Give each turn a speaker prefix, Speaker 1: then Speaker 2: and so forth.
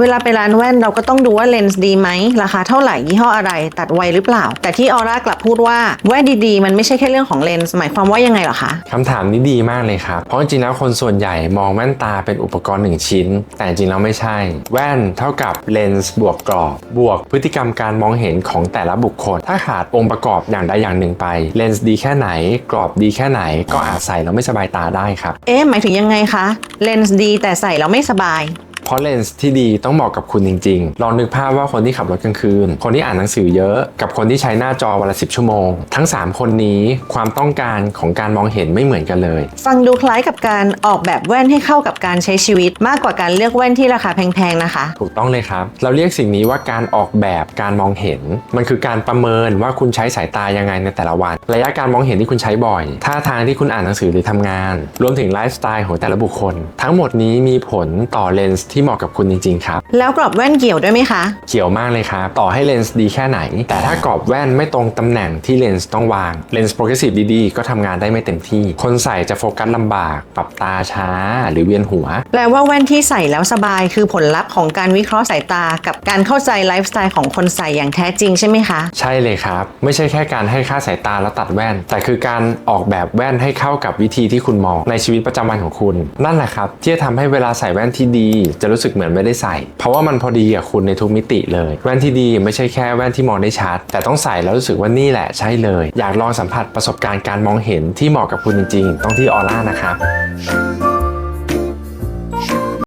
Speaker 1: เวลาไปร้านแว่นเราก็ต้องดูว่าเลนส์ดีไหมราคาเท่าไหร่ยี่ห้ออะไรตัดไวหรือเปล่า แต่ที่ออร่ากลับพูดว่าแว่นดีๆ มันไม่ใช่แค่เรื่องของเลนส์หมายความว่ายังไงเหรอคะ
Speaker 2: คำถามนี้ดีมากเลยครับเพราะจริงๆแล้วคนส่วนใหญ่มองแว่นตาเป็นอุปกรณ์หนึ่งชิ้น แต่จริงๆแล้วไม่ใช่ แว่นเท่ากับเลนส์บวกกรอบบวกพฤติกรรมการมองเห็นของแต่ละบุคคล ถ้าขาดองค์ประกอบอย่างใดอย่างหนึ่งไปเลนส์ดีแค่ไหน กรอบดีแค่ไหน ก็อาจใส่แล้วไม่สบายตาได้ครับ
Speaker 1: เอ๊ะหมายถึงยังไงคะเลนส์ดีแต่ใส่แล้วไม่สบาย
Speaker 2: เพราะเลนส์ที่ดีต้องเหมาะกับคุณจริง ๆ ลองนึกภาพว่าคนที่ขับรถกลางคืน คนที่อ่านหนังสือเยอะ กับคนที่ใช้หน้าจอวันละ10ชั่วโมง ทั้ง 3 คนนี้ความต้องการของการมองเห็นไม่เหมือนกันเลย
Speaker 1: ฟังดูคล้ายกับการออกแบบแว่นให้เข้ากับการใช้ชีวิต มากกว่าการเลือกแว่นที่ราคาแพงๆนะคะ
Speaker 2: ถูกต้องเลยครับ เราเรียกสิ่งนี้ว่าการออกแบบการมองเห็น มันคือการประเมินว่าคุณใช้สายตายังไงในแต่ละวัน ระยะการมองเห็นที่คุณใช้บ่อยท่าทางที่คุณอ่านหนังสือหรือทำงาน รวมถึงไลฟ์สไตล์ของแต่ละบุคคล ทั้งหมดนี้มีผลต่อเลนส์ที่เหมาะกับคุณจริงๆครับ
Speaker 1: แล้วกรอบแว่นเกี่ยวด้วยไหมคะ
Speaker 2: เกี่ยวมากเลยครับต่อให้เลนส์ดีแค่ไหน แต่ถ้ากรอบแว่นไม่ตรงตำแหน่งที่เลนส์ต้องวางเลนส์โปรเกรสซีฟดีๆ ก็ทำงานได้ไม่เต็มที่ คนใส่จะโฟกัสลำบาก ปรับตาช้า หรือเวียนหัว
Speaker 1: แปลว่าแว่นที่ใส่แล้วสบายคือผลลัพธ์ของการวิเคราะห์สายตา กับการเข้าใจไลฟ์สไตล์ของคนใส่อย่างแท้จริงใช่ไหมคะ
Speaker 2: ใช่เลยครับ ไม่ใช่แค่การให้ค่าสายตาแล้วตัดแว่น แต่คือการออกแบบแว่นให้เข้ากับวิธีที่คุณมองในชีวิตประจำวันของคุณ นั่นแหละครับที่จะทำให้เวลาใส่แว่นที่ดีจะรู้สึกเหมือนไม่ได้ใส่ เพราะว่ามันพอดีกับคุณในทุกมิติเลย แว่นที่ดีไม่ใช่แค่แว่นที่มองได้ชัด แต่ต้องใส่แล้วรู้สึกว่านี่แหละใช่เลย อยากลองสัมผัสประสบการณ์การมองเห็นที่เหมาะกับคุณจริงๆ ต้องที่ออร่านะครับ